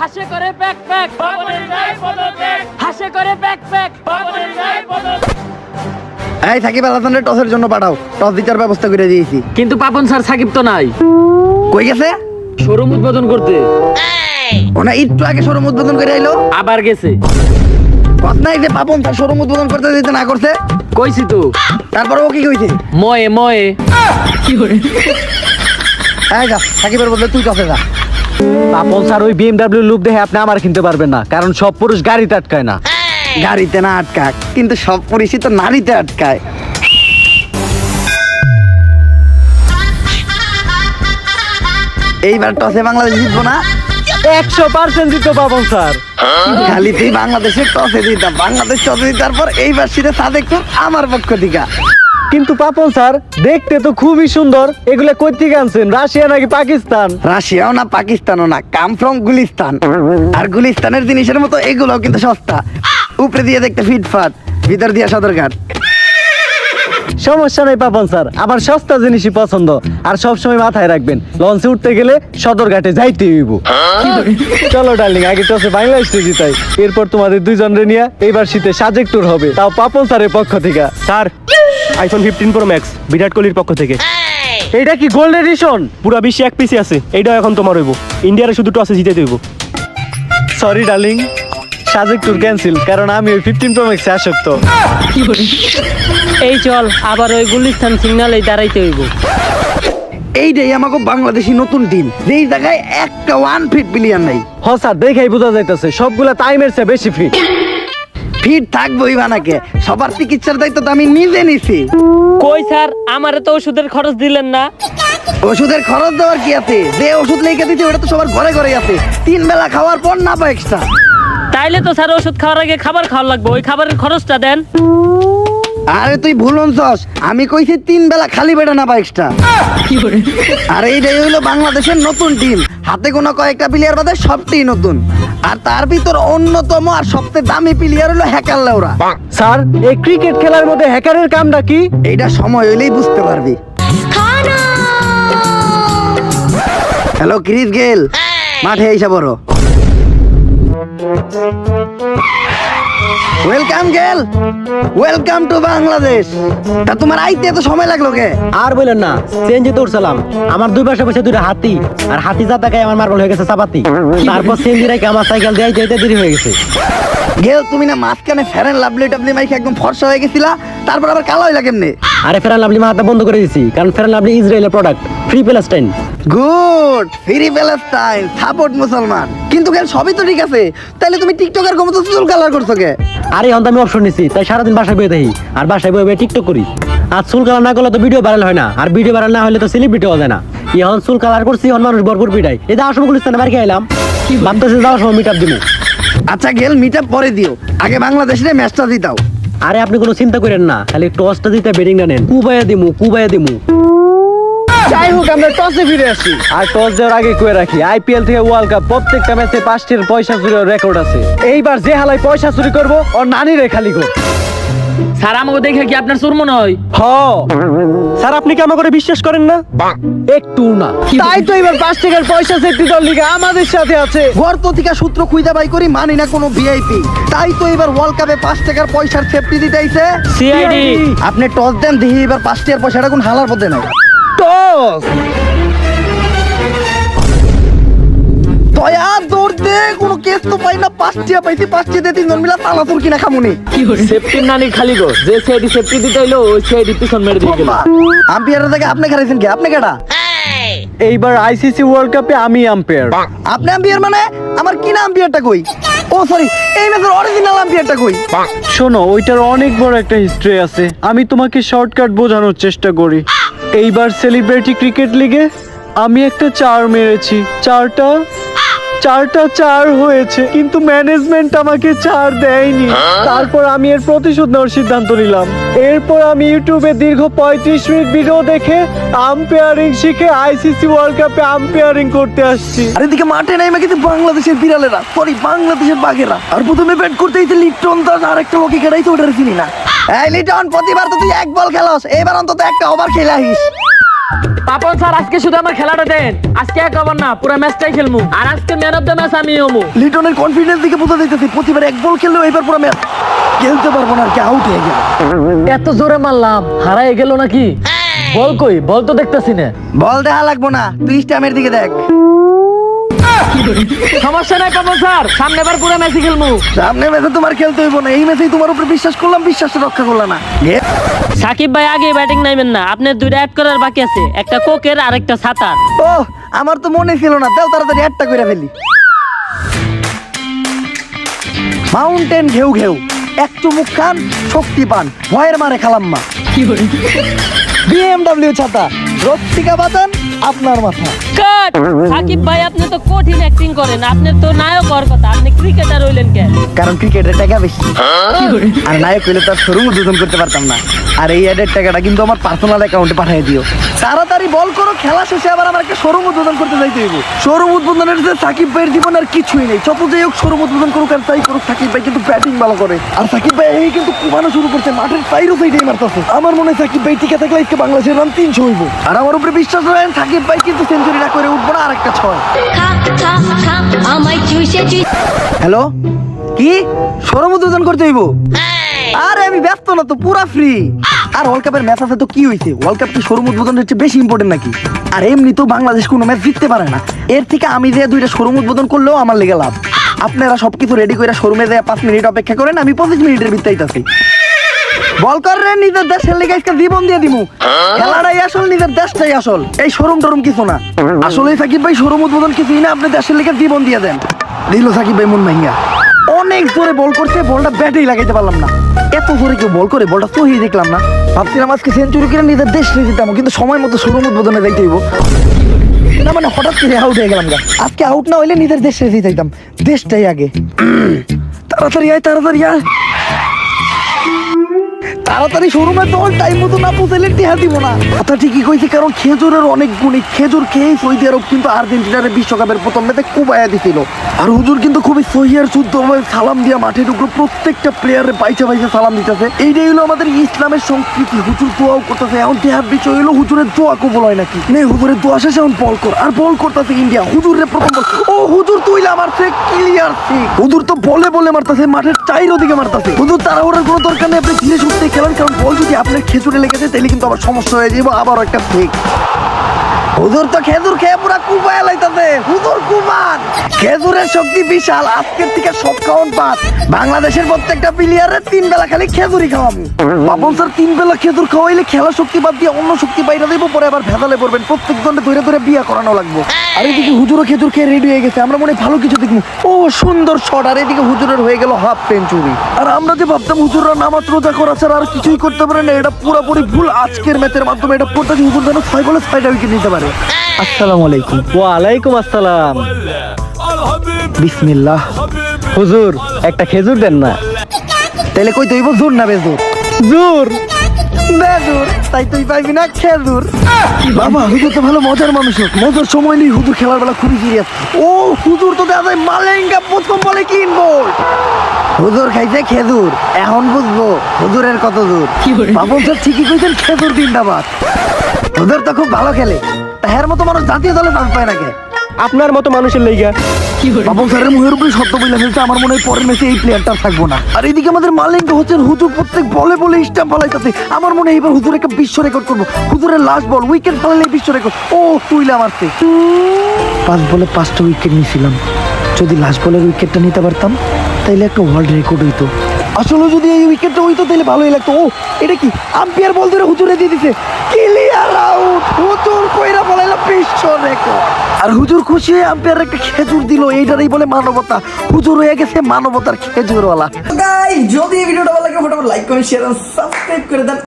হাসে করে pack pack হাসে করে প্যাক প্যাক এই সাকিব আল হাসানের টসের জন্য পাঠাও। টস ব্যবস্থা করে দিয়েছি। কিন্তু পাপন স্যার সাকিব তো নাই। কই গেছে? শোরুম উদ্বোধন করতে। ওনা একটু আগে শোরুম উদ্বোধন করে আইলো। আবার গেছে। কথা নাই যে পাপন তার শোরুম উদ্বোধন করতে দিতে না করছে। কইছি তো। তারপরে ও কি কইছে? ময়ে ময়ে। এই যা সাকিবের বদলে তুই টসে যা। পাপন স্যার ওই বিএমডাব্লিউ লুপ দেখে আপনি আমার কিনতে পারবেন না কারণ সব পুরুষ গাড়িতে আটকায় না। গাড়িতে না আটকাক কিন্তু সব পুলিশই তো নারীতে আটকায়। এইবার টসে বাংলাদেশ জিতবো না? একশো পার্সেন্ট দিতে পাপন স্যার। খালি তুই বাংলাদেশের টসে দিতাম বাংলাদেশ টসে দিতার পর এইবার সিটে সাদেক আমার পক্ষ থেকে। কিন্তু পাপন স্যার দেখতে তো খুবই সুন্দর। এগুলো কই থেকে আনছেন রাশিয়া নাকি পাকিস্তান? রাশিয়াও না পাকিস্তানও না কাম ফ্রম গুলিস্তান। আর গুলিস্তানের জিনিসের মতো এগুলোও কিন্তু সস্তা। উপরে দিয়ে দেখতে ফিটফাট ভিতর দিয়ে সদরঘাট। সমস্যা নেই পাপন স্যার আমার সস্তা জিনিসই পছন্দ। আর সব সময় মাথায় রাখবেন লঞ্চে উঠতে গেলে সদরঘাটে যাইতে হইব। চলো ডার্লিং আগে তো টসে বাংলাদেশে জিতাই এরপর তোমাদের দুইজনরে নিয়ে এইবার শীতে সাজেক ট্যুর হবে তাও পাপন স্যারের পক্ষ থেকে। Sir. IPhone fifteen pro max Virat কোহলির পক্ষ থেকে। এইটা কি গোল্ড এডিশন পুরা বিশ্বে এক পিসি আছে এইটাও এখন তোমার হইব। ইন্ডিয়ারে শুধু টসে জিতে দেব। Sorry darling Sajek tour cancel কারণ আমি ওই ফিফটিন প্রো ম্যাক্সে আসক্ত। এই চল আবার ওই গুলিস্তান সিগনালে দাঁড়াইতে হইব। এইটাই আমাকে বাংলাদেশি নতুন টিম যেই জায়গায় একটা ওয়ান ফিট প্লেয়ার নাই। হ স্যার দেখেই বোঝা যাইতেছে সবগুলা টাইমের চেয়ে বেশি ফিট ফিট থাকবোই বানাকে সবার চিকিৎসার দায়িত্ব তো আমি নিজে নিছি। কই স্যার আমারে তো ওষুধের খরচ দিলেন না। ওষুধের খরচ দেওয়ার কি আছে? যে ওষুধ লেগে দিতে ওটা তো সবার ঘরে ঘরে আছে। তিন বেলা খাওয়ার পর না পায় এক্সট্রা তাইলে তো স্যার ওষুধ খাওয়ার আগে খাবার খাওয়া লাগবে ওই খাবারের খরচটা দেন। আরে তুই ভুল অনছস আমি কইছি তিন বেলা খালি বেটা না পায় এক্সট্রা আর এইটাই হইল বাংলাদেশের নতুন টিম হাতে কোনো কয়েকটা প্লেয়ার বাদে সবটাই নতুন। আর তার ভিতর অন্যতম আর সবচেয়ে দামি প্লেয়ার হলো হ্যাকার লেওরা। স্যার এই ক্রিকেট খেলার মধ্যে হ্যাকারের কামটা কি? এটা সময় হইলেই বুঝতে পারবি। Hello Chris Gayle. মাঠে এসে বড় ওয়েলকাম গেল ওয়েলকাম টু বাংলাদেশ তা তোমার আইতে এত সময় লাগল কে? আর বললেন না চেঞ্জে তো উঠছিলাম। আমার দুই পাশে বসে দুইটা হাতি আর হাতি যা জাতাকায় আমার মার্বল হয়ে গেছে চাপাতি। তারপর চেঞ্জি রাখে আমার সাইকেল দিয়ে যাইতে দেরি হয়ে গেছে। গেল তুমি না মাঝখানে ফেরেন লাভলি টাবলি মাইকে একদম ফর্সা হয়ে গেছিলা তারপর আবার কালো হইলা কেমনে? আরে ফেরান লাভলি মাথা বন্ধ করে দিয়েছি কারণ ফেরান লাভলি ইসরায়েলের product free Palestine good free Palestine support মুসলমান। কিন্তু গেল সবই তো ঠিক আছে? তাহলে তুমি টিকটকের চুল কালার করছ কে? আরে এখন তো আমি অপশন নিছি তাই সারাদিন বাসায় বয়ে আর বাসায় বয়ে বয়ে টিকটক করি। আর চুল কালার না করলে তো ভিডিও ভাইরাল হয় না আর ভিডিও ভাইরাল না হলে তো সেলিব্রিটি হওয়া যায় না। এখন চুল কালার করছি এখন মানুষ ভরপুর পিটাই এই যে আসম গুলিস্তানে বাড়ি এলাম? ভাবতেছি যাওয়ার সময় মিট আপ দিব আচ্ছা গেল মিটা পরে দিও। আগে বাংলাদেশের ম্যাচটা জিতাও। আরে আপনি কোনো চিন্তা করেন না খালি টসটা দিতে বেডিং না নেন। কুবাইয়া দিমু কুবাইয়া দিমু। যাই হোক আমরা টসে ফিরে আসি। আর টস দেওয়ার আগে কয়ে রাখি আইপিএল থেকে ওয়ার্ল্ড কাপ প্রত্যেকটা ম্যাচে পাঁচটির পয়সা চুরির রেকর্ড আছে। এইবার যে হালাই পয়সা চুরি করব ওর নানি রে খালি গো। স্যার আমাকে দেখে কি আপনার চুর মনে হয়? হ। স্যার আপনি কি আমার করে বিশ্বাস করেন না? একটু না। তাই তো এবার পাঁচ টাকার পয়সা সেফটি দল লিগে আমাদের সাথে আছে। গর্ত থেকে সূত্র খুঁজে বাই করি মানি না কোনো ভিআইপি তাই তো এবার ওয়ার্ল্ড কাপে পাঁচ টাকার পয়সার সেফটি দিতে আইছে। সিআইডি আপনি টস দেন দেখি এবার পাঁচ টাকার পয়সাটা কোন হালার পথে নাই। টস দয়া দৌড় দে কোনো কেস তো পাই না। পাঁচ টাকা পাইছি তিনজন মিলা কিনা খামুনি সেফটির নানি খালি গো। যে সেফটি দিতে হইল ওই পিছন মেরে দিয়ে গেল। আম্পিয়ারের থেকে আপনি খারাইছেন কি? আপনি কেডা? এইবার আইসিসি ওয়ার্ল্ড কাপে আমি আম্পায়ার আপনি আম্পিয়ার মানে? আমার কিনা আম্পিয়ারটা কই? ও সরি এই ম্যাচের অরিজিনাল আম্পিয়ারটা কই? শোনো ওইটার অনেক বড় একটা হিস্ট্রি আছে। আমি তোমাকে শর্টকাট বোঝানোর চেষ্টা করি। এইবার সেলিব্রিটি ক্রিকেট লিগে আমি একটা চার মেরেছি। চারটা চারটা চার হয়েছে কিন্তু ম্যানেজমেন্ট আমাকে চার দেয়নি। তারপর আমি এর প্রতিশোধ নেওয়ার সিদ্ধান্ত নিলাম। এরপর আমি ইউটিউবে দীর্ঘ পঁয়ত্রিশ মিনিট ভিডিও দেখে আম্পায়ারিং শিখে আইসিসি ওয়ার্ল্ড কাপে আম্পায়ারিং করতে আসছি। আর এদিকে মাঠে নাই কিন্তু বাংলাদেশের বিড়ালেরা সরি বাংলাদেশের বাঘেরা। আর প্রথমে ব্যাট করতে এসে লিটন দাস আর একটা ওকে খেলাইছে ওটার চিনি না। এই লিটন প্রতিবার তো তুই এক বল খেলাস এবার অন্তত একটা ওভার খেলে আহিস পাপন স্যার আজকে শুধু আমার খেলাটা দেন। আজকে এক ওভার না পুরো ম্যাচটাই খেলমু। আর আজকে ম্যান অফ দ্য ম্যাচ আমি হমু। লিটনের কনফিডেন্স দিকে বোঝা যাইতেছে প্রতিবার এক বল খেললেও এবার পুরো ম্যাচ খেলতে পারব না আর কি আউট হয়ে গেল। এত জোরে মারলাম হারাই গেল নাকি? বল কই বল তো দেখতেছি না। বল দেখা লাগবো না তুই স্ট্যামের দিকে দেখ। সমস্যা নাই পাপন স্যার সামনে বার পুরো ম্যাচই খেলমু। সামনে ম্যাচে তোমার খেলতে হইব না এই ম্যাচেই তোমার উপরে বিশ্বাস করলাম বিশ্বাস রক্ষা করলাম না। সাকিব ভাই আগে ব্যাটিং নাইবেন না। আপনার দুইটা অ্যাড করার বাকি আছে। একটা কোকের আর একটা ছাতার ও আমার তো মনে ছিল না। তাও তাড়াতাড়ি একটা করে ফেলি। মাউন্টেন ঘেউ ঘেউ। এক চুমুক খান শক্তি পান। ভয়ের মারে খালাম্মা বিএমডব্লিউ ছাতা। রত্তিকা বাতান আপনার মাথা। কাট সাকিব ভাই আপনি তো কঠিন অ্যাক্টিং করেন। আপনি তো নায়ক হওয়ার কথা। আপনি ক্রিকেটার হইলেন কেন? কারণ ক্রিকেটের টাকা বেশি। আর নায়ক হইলে তার শোরুম উদ্বোধন করতে পারতাম না। আর এই অ্যাডের টাকাটা কিন্তু আমার পার্সোনাল অ্যাকাউন্টে পাঠিয়ে দিও। তাড়াতাড়ি বল করো খেলা শেষে আবার আমার একটা শোরুম উদ্বোধন করতে যাইতে হইব। শোরুম উদ্বোধনের যে সাকিব ভাইয়ের জীবন আর কিছুই নেই। যত যাই হোক শোরুম উদ্বোধন করুক আর তাই করুক সাকিব ভাই কিন্তু ব্যাটিং ভালো করে। আর সাকিব ভাই এই কিন্তু কুমানো শুরু করছে মাঠের সাইডও সাইডেই মারতেছে। আমার মনে হয় সাকিব ভাই টিকে থাকলে আজকে বাংলাদেশের রান তিনশো হইব। আর আমার উপরে বিশ্বাস রাখেন সাকিব ভাই কিন্তু সেঞ্চুরি না করে উঠবো না আর একটা ছয় হ্যালো কি? শোরুম উদ্বোধন করতে হইব? আরে আমি ব্যস্ত না তো, পুরা ফ্রি আর ওয়ার্ল্ড কাপের ম্যাচ আছে তো কি হইছে? ওয়ার্ল্ড কাপ কি শোরুম উদ্বোধন হচ্ছে বেশি ইম্পর্টেন্ট নাকি? আর এমনি তো বাংলাদেশ কোনো ম্যাচ জিততে পারে না। এর থেকে আমি যে দুইটা শোরুম উদ্বোধন করলেও আমার লেগে লাভ। আপনারা সবকিছু রেডি করে শোরুমে যায় পাঁচ মিনিট অপেক্ষা করেন, আমি পঁচিশ মিনিটের ভিতরে আইতাছি। বল নিজের দেশের লেগে আজকে জীবন দিয়ে দিমু। খেলাটাই আসল, নিজের দেশটাই আসল। এই শোরুম টরুম কিছু না। আসলে সাকিব ভাই শোরুম উদ্বোধন কিছুই না, আপনি দেশের লেগে জীবন দিয়ে দেন। দিল সাকিব ভাই মন ভাইয়া অনেক জোরে বল করছে, বলটা ব্যাটেই লাগাইতে পারলাম না। এত জোরে কেউ বল করে, বলটা সহি দেখলাম না। ভাবছিলাম আজকে সেঞ্চুরি কিনে নিজের দেশ নিয়ে যেতাম, কিন্তু সময় মতো শুরু উদ্বোধনে যাইতে হইব। না মানে হঠাৎ করে আউট হয়ে গেলাম। আজকে আউট না হইলে নিজের দেশ রেখে যাইতাম দেশটাই আগে। তাড়াতাড়ি আয় তাড়াতাড়ি আয়। তাড়াতাড়ি শোরুমে তো টাইম মতো না পৌঁছাইলে টিহা দিব না। কথা ঠিকই কইছে, কারণ খেজুরের অনেক গুণী, খেজুর খেয়েই সৌদি আরব কিন্তু আর্জেন্টিনার বিশ্বকাপের প্রথম ম্যাচে কুবাইয়া দিছিল। আর হুজুর কিন্তু খুবই সহিয়ার শুদ্ধ সালাম দিয়া মাঠে ঢুকলো প্রত্যেকটা প্লেয়ারের পাইছে পাইছে সালাম দিতেছে। এইটাই হলো আমাদের ইসলামের সংস্কৃতি। হুজুর দোয়াও করতেছে। এখন দেহার বিষয় হলো হুজুরের দোয়া কবল হয় নাকি? নে, হুজুরের দোয়া শেষে এখন বল কর। আর বল করতেছে ইন্ডিয়া। হুজুরের প্রথম বল। ও, হুজুর তুইলা মারছে ক্লিয়ার ঠিক হুজুর তো বলে বলে মারতেছে, মাঠের চাইর ওদিকে মারতেছে। হুজুর তাড়াহুড়ার কোনো দরকার নেই, আপনি ধীরে সুস্থে খেলেন কারণ বল যদি আপনার খেজুরে লেগেছে তাহলে কিন্তু আবার সমস্যা হয়ে যাবে আবার একটা ফেক হুজুর তো খেজুর খেয়ে পুরা কুবায় লাইতাছে। হুজুর কুমান খেজুরের শক্তি বিশাল, আজকের থেকে সব খাওয়ান পাত বাংলাদেশের প্রত্যেকটা প্লেয়ারের তিন বেলা খালি খেজুরই খাওয়াবো। বাবন স্যার, তিন বেলা খেজুর খাওয়াইলে খেলা শক্তি বাদ দিয়ে অন্য শক্তি বাইরে দেবো, পরে আবার ভেজালে পড়বেন। প্রত্যেক জনে ধরে ধরে বিয়া করানো লাগবে। আর এদিকে হুজুরও খেজুর খেয়ে রেডি হয়ে গেছে। আমরা মনে ভালো কিছু দেখব। ও, সুন্দর শট আর এদিকে হুজুরের হয়ে গেল হাফ সেঞ্চুরি আর আমরা যে ভাবতাম হুজুররা নামাজ রোজা করা ছাড়া আর কিছুই করতে পারে না, এটা পুরোপুরি ভুল। আজকের ম্যাচের মাধ্যমে এটা পড়তেছে হুজুর যেন ছয় বলে ছয়টা উইকেট নিতে পারে। আসসালামু আলাইকুম ওয়ালাইকুম আসসালাম। বিসমিল্লাহ। হুজুর একটা খেজুর দেন না? তাহলে কই জোর না বেজোর? জোর? বেজোর। তাই তুই পাইবি না খেজুর। বাবা হুজুর তো ভালো মজার মানুষ মজার সময় নেই হুজুর খেলার বেলা খুবই সিরিয়াস ও হুজুর তো দেখা যায় মালেঙ্গা প্রথম বলে ক্লিন বল হুজুর খাইছে খেজুর। এখন বুঝব হুজুরের কত দূর বাবন স্যার ঠিকই কইছেন খেজুর জিন্দাবাদ হুজুর তো খুব ভালো খেলে। তাহার মতো মানুষ জাতীয় দলে চান্স পায় না কে? আপনার মতো মানুষের লেগা। বাবু স্যারের মুখের উপরে শব্দ বলে ফেলছে আমার মনে হয় পরের ম্যাচে এই প্লেয়ারটা থাকব না। আর এদিকে আমাদের মালিক হচ্ছেন হুজুর প্রত্যেক বলে বলে স্ট্যাম্প ফালাইতেছে। আমার মনে হয় এবার হুজুর একটা বিশ্ব রেকর্ড করব। হুজুরের লাস্ট বল উইকেট ফালাইলে বিশ্ব রেকর্ড ও তুইলা মারছে পাঁচ বলে পাঁচটা উইকেট নিয়েছিলাম যদি লাস্ট বলের উইকেটটা নিতে পারতাম তাইলে একটা ওয়ার্ল্ড রেকর্ড হইতো। আসলে যদি এই উইকেটটা হইতো, তাহলে ভালোই লাগতো। ও, এটা কি? আম্পিয়ার বল ধরে হুজুরে দিয়ে দিছে। ক্লিয়ার আউট হুজুর কইরা বলাইলো বিশ্ব রেকর্ড। আর হুজুর খুশি হয়ে আম্পায়ার একটা খেজুর দিল। এইটারই বলে মানবতা। হুজুর হয়ে গেছে মানবতার খেজুরওয়ালা। যদি এই ভিডিওটা ভালো লাগে, ফটাফট লাইক কমেন্ট শেয়ার সাবস্ক্রাইব করে দেন।